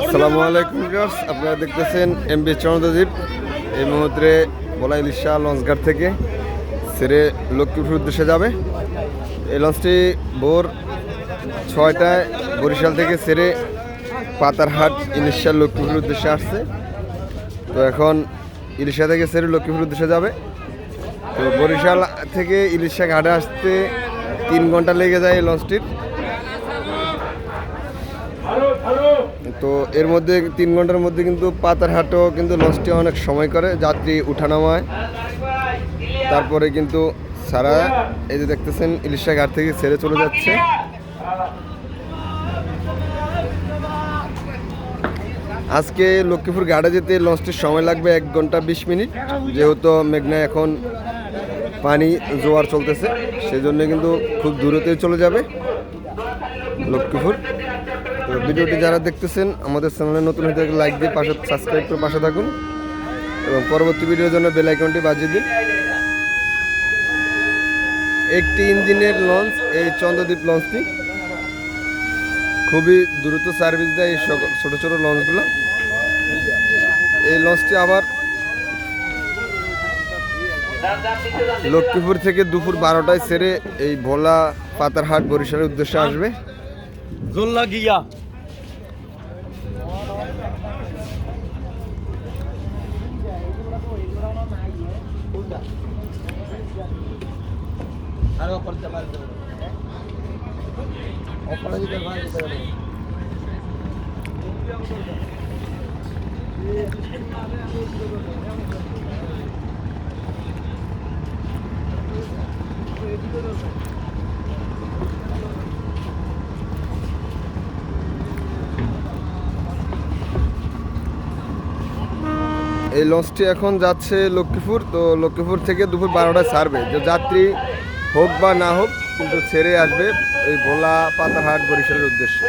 আসসালামু আলাইকুম ভিউয়ার্স, আপনারা দেখতেছেন এমবি চন্দ্রদ্বীপ এই মুহূর্তে বলা ইলিশা লঞ্চঘাট থেকে সেরে লক্ষ্মীপুর উদ্দেশ্যে যাবে। এই লঞ্চটি ভোর ছয়টায় বরিশাল থেকে সেরে পাতারহাট ইলিশা লক্ষ্মীপুর উদ্দেশ্যে আসছে। তো এখন ইলিশা থেকে সেরে লক্ষ্মীপুর উদ্দেশ্যে যাবে। তো বরিশাল থেকে ইলিশা ঘাটে আসতে তিন ঘণ্টা লেগে যায় এই লঞ্চটির। তো এর মধ্যে তিন ঘণ্টার মধ্যে কিন্তু পাতারহাটও কিন্তু লঞ্চটি অনেক সময় করে, যাত্রী উঠানামায় তারপরে কিন্তু সারা এই যে দেখতেছেন ইলিশা ঘাট থেকে ছেড়ে চলে যাচ্ছে। আজকে লক্ষ্মীপুর ঘাটে যেতে লঞ্চটির সময় লাগবে এক ঘণ্টা বিশ মিনিট, যেহেতু মেঘনা এখন পানি জোয়ার চলতেছে সেই জন্য কিন্তু খুব দূরতেই চলে যাবে লক্ষ্মীপুর। তো ভিডিওটি যারা দেখতেছেন, আমাদের চ্যানেলে নতুন হয়ে থাকলে লাইক দিয়ে পাশে সাবস্ক্রাইব করে পাশে থাকুন। এবং পরবর্তী ভিডিওর জন্য বেল আইকনটি বাজিয়ে দিন। একটি ইঞ্জিনের লঞ্চ এই চন্দ্রদ্বীপ লঞ্চটি খুবই দ্রুত সার্ভিস দেয় এই ছোটো ছোট লঞ্চগুলো এই লঞ্চটি আবার লক্ষ্মীপুর থেকে দুপুর বারোটায় সেরে এই ভোলা, পাতারহাট, বরিশালের উদ্দেশ্যে আসবে। গিয়া। দিতে ভাই এই লঞ্চটি এখন যাচ্ছে লক্ষ্মীপুর, তো লক্ষ্মীপুর থেকে দুপুর বারোটায় ছাড়বে। যে যাত্রী হোক বা না হোক কিন্তু ছেড়ে আসবে এই ভোলা পাতারহাট বরিশালের উদ্দেশ্যে।